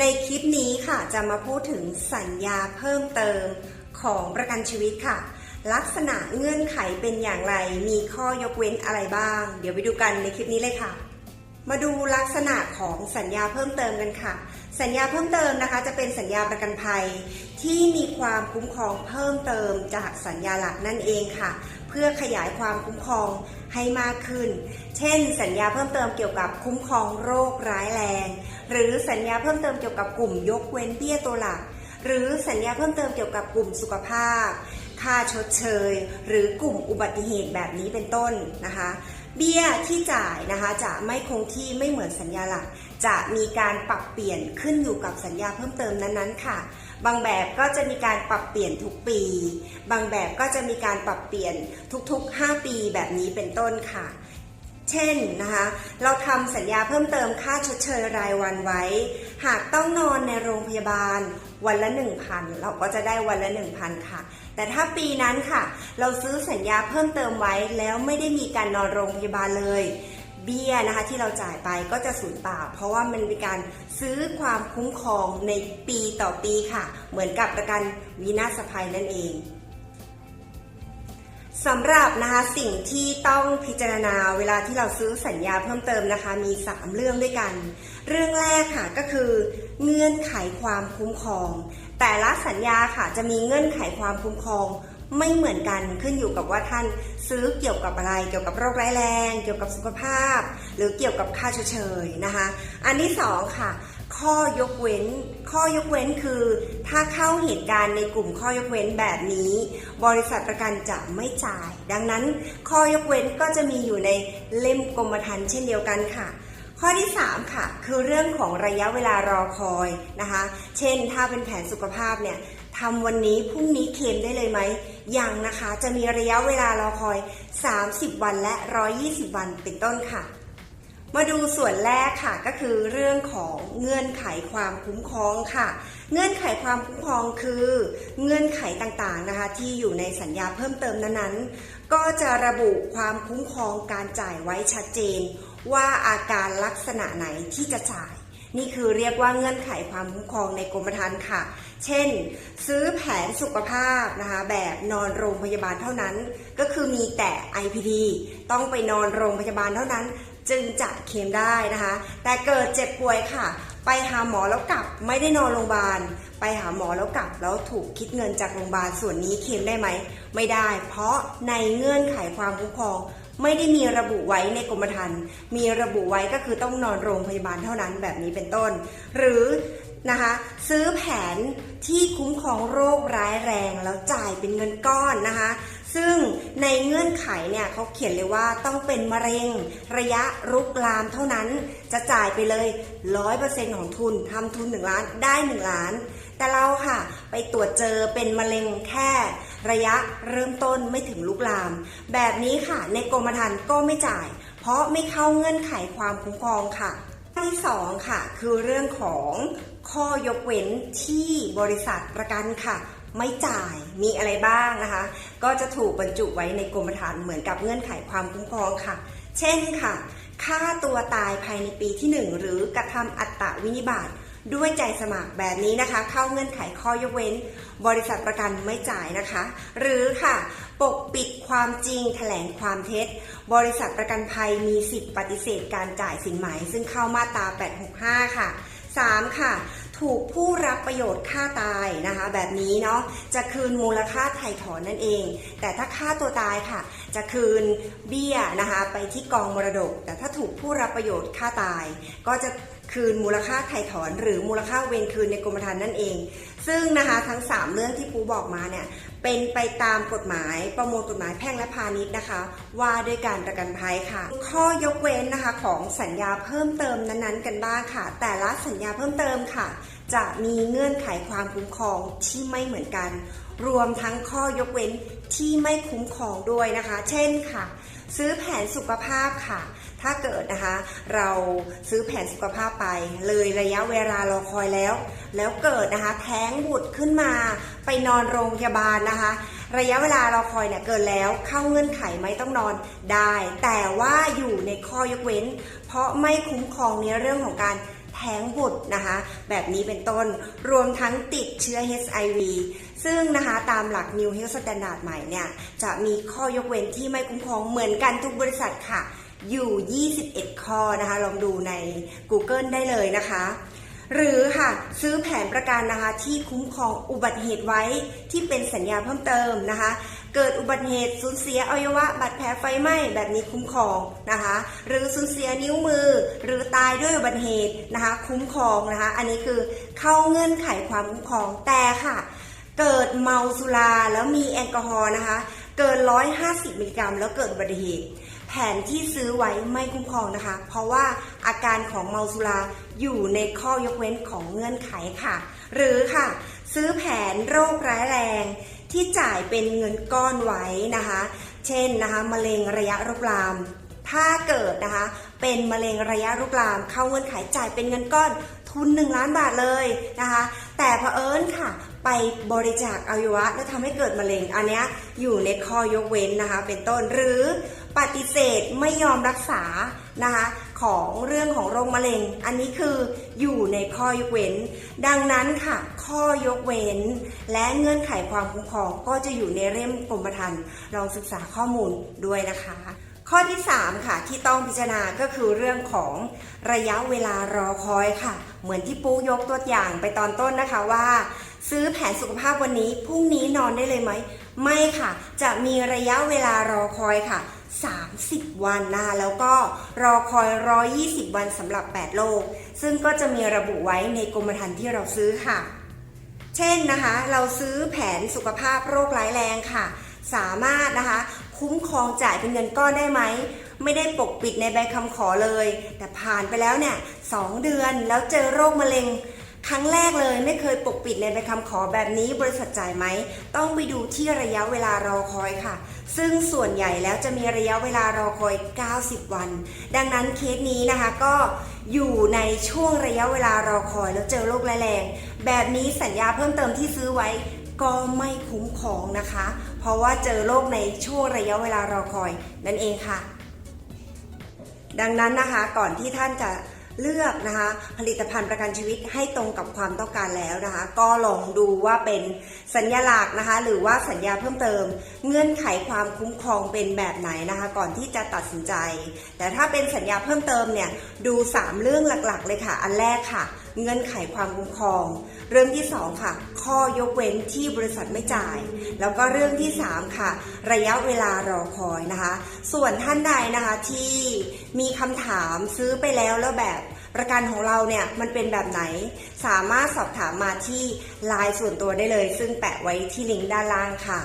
ในคลิปนี้ค่ะจะมาพูดถึงสัญญาเพิ่มเติมของประกันชีวิตค่ะ ลักษณะเงื่อนไขเป็นอย่างไร มีข้อยกเว้นอะไรบ้าง เดี๋ยวไปดูกันในคลิปนี้เลยค่ะ มาดูลักษณะของสัญญาเพิ่มเติมกันค่ะ สัญญาเพิ่มเติมนะคะ จะเป็นสัญญาประกันภัย ที่มีความคุ้มครองเพิ่มเติมจากสัญญาหลักนั่นเองค่ะ เพื่อขยายความคุ้มครองให้มากขึ้น เช่น สัญญาเพิ่มเติมเกี่ยวกับคุ้มครองโรคร้ายแรง หรือสัญญาเพิ่มเติมเกี่ยวกับกลุ่มยกเว้นเบี้ยตัวหลัก หรือสัญญาเพิ่มเติมเกี่ยวกับกลุ่มสุขภาพ ค่าชดเชย หรือกลุ่มอุบัติเหตุแบบนี้เป็นต้นนะคะ เบี้ยที่จ่ายนะคะจะไม่คงที่ไม่เหมือนสัญญาหลัก จะมีการปรับเปลี่ยนขึ้นอยู่กับสัญญาเพิ่มเติมนั้นๆค่ะ บางแบบก็จะมีการปรับเปลี่ยนทุกปี บางแบบก็จะมีการปรับเปลี่ยนทุกๆ 5 ปีแบบนี้เป็นต้นค่ะ เช่นนะคะ เราทำสัญญาเพิ่มเติมค่าชดเชยรายวันไว้ หากต้องนอนในโรงพยาบาลวันละ 1,000 เราก็จะได้วันละ 1,000 ค่ะ แต่ถ้าปีนั้นค่ะ เราซื้อสัญญาเพิ่มเติมไว้แล้วไม่ได้มีการนอนโรงพยาบาลเลย เบี้ยนะคะที่เราจ่ายไปก็จะสูญเปล่า เพราะว่ามันเป็นการซื้อความคุ้มครองในปีต่อปีค่ะ เหมือนกับประกันวินาศภัยนั่นเองสำหรับนะคะสิ่งที่ต้องพิจารณาเวลาที่เราซื้อสัญญาเพิ่มเติมนะคะ มี 3 เรื่องด้วยกัน เรื่องแรกค่ะก็คือ เงื่อนไขความคุ้มครอง แต่ละสัญญาค่ะจะมีเงื่อนไขความคุ้มครอง ไม่เหมือนกันขึ้นอยู่กับว่าท่านซื้อเกี่ยวกับอะไรเกี่ยวกับโรคร้ายแรง เกี่ยวกับสุขภาพ หรือเกี่ยวกับค่าเชยนะคะ อันที่สองค่ะข้อยกเว้น ข้อยกเว้นคือ ถ้าเข้าเหตุการณ์ในกลุ่มข้อยกเว้นแบบนี้ บริษัทประกันจะไม่จ่าย ดังนั้น ข้อยกเว้นก็จะมีอยู่ในเล่มกรมธรรม์เช่นเดียวกันค่ะ ข้อที่ 3 ค่ะ คือเรื่องของระยะเวลารอคอยนะคะ เช่น ถ้าเป็นแผนสุขภาพเนี่ย ทำวันนี้พรุ่งนี้เคลมได้เลยไหมยังนะคะ จะมีระยะเวลารอคอย 30 วันและ 120 วันเป็นต้นค่ะ มาดูส่วนแรกค่ะก็คือเรื่องของเงื่อนไขความคุ้มครองค่ะ เงื่อนไขความคุ้มครองคือ เงื่อนไขต่างๆนะคะ ที่อยู่ในสัญญาเพิ่มเติมนั้นๆ ก็จะระบุความคุ้มครองการจ่ายไว้ชัดเจน ว่าอาการลักษณะไหนที่จะจ่าย นี่คือเรียกว่าเงื่อนไขความคุ้มครองในกรมธรรม์ค่ะ เช่น ซื้อแผนสุขภาพนะคะแบบนอนโรงพยาบาลเท่านั้น ก็คือมีแต่ IPD ต้องไปนอนโรงพยาบาลเท่านั้น จึงจะเคลมได้นะคะ แต่เกิดเจ็บป่วยค่ะ ไปหาหมอแล้วกลับไม่ได้นอนโรงพยาบาล ไปหาหมอแล้วกลับแล้วถูกคิดเงินจากโรงพยาบาลส่วนนี้เคลมได้ไหม ไม่ได้ เพราะในเงื่อนไขความคุ้มครอง ไม่ได้มีระบุไว้ในกรมธรรม์มีระบุไว้ก็คือต้องนอนโรงพยาบาลเท่านั้นแบบนี้เป็นต้น หรือนะคะซื้อแผนที่คุ้มครองโรคร้ายแรงแล้วจ่ายเป็นเงินก้อนนะคะ ซึ่งในเงื่อนไขเนี่ยเขาเขียนเลยว่าต้องเป็นมะเร็งระยะรุกลามเท่านั้นจะจ่ายไปเลย 100%ของทุนทำทุน 1 ล้านได้ 1 ล้าน แต่เราค่ะ ไปตรวจเจอเป็นมะเร็งแค่ระยะเริ่มต้นไม่ถึงลุกลาม แบบนี้ค่ะ ในกรมธรรม์ก็ไม่จ่าย เพราะไม่เข้าเงื่อนไขความคุ้มครองค่ะข้อที่สองค่ะ คือเรื่องของข้อยกเว้นที่บริษัทประกันค่ะ ไม่จ่ายมีอะไรบ้างนะคะ ก็จะถูกบรรจุไว้ในกรมธรรม์เหมือนกับเงื่อนไขความคุ้มครองค่ะ เช่นค่ะฆ่าตัวตายภายในปีที่ 1 หรือกระทำอัตตวินิบาต ด้วยใจสมัครแบบนี้นะคะ เข้าเงื่อนไขข้อยกเว้น บริษัทประกันไม่จ่ายนะคะ หรือค่ะ ปกปิดความจริงแถลงความเท็จ บริษัทประกันภัยมีสิทธิปฏิเสธการจ่ายสินไหม ซึ่งเข้ามาตรา 865 ค่ะ 3 ค่ะถูกผู้รับประโยชน์ฆ่าตายนะคะ แบบนี้เนาะจะคืนมูลค่าไถ่ถอนนั่นเอง แต่ถ้าฆ่าตัวตายค่ะ จะคืนเบี้ยนะคะ ไปที่กองมรดก แต่ถ้าถูกผู้รับประโยชน์ฆ่าตาย ก็จะ คืนมูลค่าไถ่ถอน หรือมูลค่าเวรคืนในกรมธรรม์นั่นเอง ซึ่งนะคะทั้ง 3 เรื่องที่ปูบอกมาเนี่ยเป็นไปตามกฎหมายประมวลกฎหมายแพ่งและพาณิชย์นะคะ ว่าด้วยการประกันภัยค่ะ ข้อยกเว้นนะคะของสัญญาเพิ่มเติมนั้นๆ กันบ้างค่ะ แต่ละสัญญาเพิ่มเติมค่ะ จะมีเงื่อนไขความคุ้มครองที่ไม่เหมือนกัน รวมทั้งข้อยกเว้นที่ไม่คุ้มครองด้วยนะคะ เช่นค่ะ ซื้อแผนสุขภาพค่ะ ถ้าเกิดนะคะ เราซื้อแผนสุขภาพไป เลยระยะเวลารอคอยแล้ว แล้วเกิดนะคะแท้งบุตรขึ้นมา ไปนอนโรงพยาบาลนะคะ ระยะเวลารอคอยเนี่ยเกินแล้วเข้าเงื่อนไขไหมต้องนอนได้ แต่ว่าอยู่ในข้อยกเว้น เพราะไม่คุ้มครองในเรื่องของการ แท้งบุตรนะคะ แบบนี้เป็นต้นรวมทั้งติดเชื้อ HIV ซึ่งนะคะตามหลัก New Health Standard ใหม่เนี่ย จะมีข้อยกเว้นที่ไม่คุ้มครองเหมือนกันทุกบริษัทค่ะ อยู่ 21 ข้อนะคะ ลองดูใน Google ได้เลยนะคะหรือค่ะซื้อแผนประกันนะคะที่คุ้มครองอุบัติเหตุไว้ที่เป็นสัญญาเพิ่มเติมนะคะ เกิดอุบัติเหตุสูญเสียอวัยวะบาดแผลไฟไหม้แบบนี้คุ้มครองนะคะ หรือสูญเสียนิ้วมือ หรือตายด้วยอุบัติเหตุนะคะ คุ้มครองนะคะ อันนี้คือเข้าเงื่อนไขความคุ้มครองแต่ค่ะ เกิดเมาสุราแล้วมีแอลกอฮอล์นะคะ เกิน 150 มิลลิกรัม แล้วเกิดอุบัติเหตุแผนที่ซื้อไว้ไม่คุ้มครองนะคะ เพราะว่าอาการของเมาสุราอยู่ในข้อยกเว้นของเงื่อนไขค่ะ หรือค่ะ ซื้อแผนโรคร้ายแรง ที่จ่ายเป็นเงินก้อนไว้นะคะ เช่นนะคะมะเร็งระยะรุกราม ถ้าเกิดนะคะเป็นมะเร็งระยะรุกราม เข้าเงื่อนไขจ่ายเป็นเงินก้อนทุน 1 ล้านบาทเลยนะคะ แต่เผอิญค่ะ ไปบริจาคอวัยวะ แล้วทำให้เกิดมะเร็งอันนี้อยู่ในข้อยกเว้นนะคะ เป็นต้นหรือปฏิเสธไม่ยอมรักษานะคะ ของเรื่องของโรคมะเร็ง อันนี้คืออยู่ในข้อยกเว้น ดังนั้นค่ะ ข้อยกเว้น และเงื่อนไขความคุ้มครองก็จะอยู่ในเล่มกรมธรรม์ลองศึกษาข้อมูลด้วยนะคะ ข้อที่ 3 ค่ะ ที่ต้องพิจารณาก็คือเรื่องของระยะเวลารอคอยค่ะ เหมือนที่ปุ๊ยกตัวอย่างไปตอนต้นนะคะว่า ซื้อแผนสุขภาพวันนี้พรุ่งนี้นอนได้เลยไหม ไม่ค่ะ จะมีระยะเวลารอคอยค่ะ 30 วันนะคะแล้วก็รอคอย 120 วันสำหรับ 8โรคซึ่งก็จะมีระบุไว้ในกรมธรรม์ที่เราซื้อค่ะ เช่นนะคะ เราซื้อแผนสุขภาพโรคร้ายแรงค่ะ สามารถนะคะ คุ้มครองจ่ายเป็นเงินก้อนได้ไหมไม่ได้ปกปิดในใบคำขอเลย แต่ผ่านไปแล้วเนี่ยสองเดือนแล้วเจอโรคมะเร็ง ครั้งแรกเลยไม่เคยปกปิดในใบคำขอแบบนี้บริษัทจ่ายไหม ต้องไปดูที่ระยะเวลารอคอยค่ะ ซึ่งส่วนใหญ่แล้วจะมีระยะเวลารอคอย 90 วัน ดังนั้นเคสนี้นะคะก็อยู่ในช่วงระยะเวลารอคอยแล้วเจอโรคแรงแบบนี้สัญญาเพิ่มเติมที่ซื้อไว้ก็ไม่คุ้มครองนะคะ เพราะว่าเจอโรคในช่วงระยะเวลารอคอยนั่นเองค่ะ ดังนั้นนะคะก่อนที่ท่านจะ เลือกนะคะผลิตภัณฑ์ประกันชีวิตให้ตรงกับความต้องการแล้วนะคะ ก็ลองดูว่าเป็นสัญญาหลักนะคะ หรือว่าสัญญาเพิ่มเติม เงื่อนไขความคุ้มครองเป็นแบบไหนนะคะ ก่อนที่จะตัดสินใจ แต่ถ้าเป็นสัญญาเพิ่มเติมเนี่ยดู 3 เรื่องหลักๆ เลยค่ะ อันแรกค่ะ เงื่อนไขความคุ้มครอง เรื่องที่ 2 ค่ะ ข้อยกเว้นที่บริษัทไม่จ่าย แล้วก็เรื่องที่ 3 ค่ะ ระยะเวลารอคอยนะคะ ส่วนท่านใดนะคะที่มีคำถามซื้อไปแล้วแล้วแบบประกันของเราเนี่ยมันเป็นแบบไหน สามารถสอบถามมาที่ไลน์ส่วนตัวได้เลย ซึ่งแปะไว้ที่ลิงก์ด้านล่างค่ะ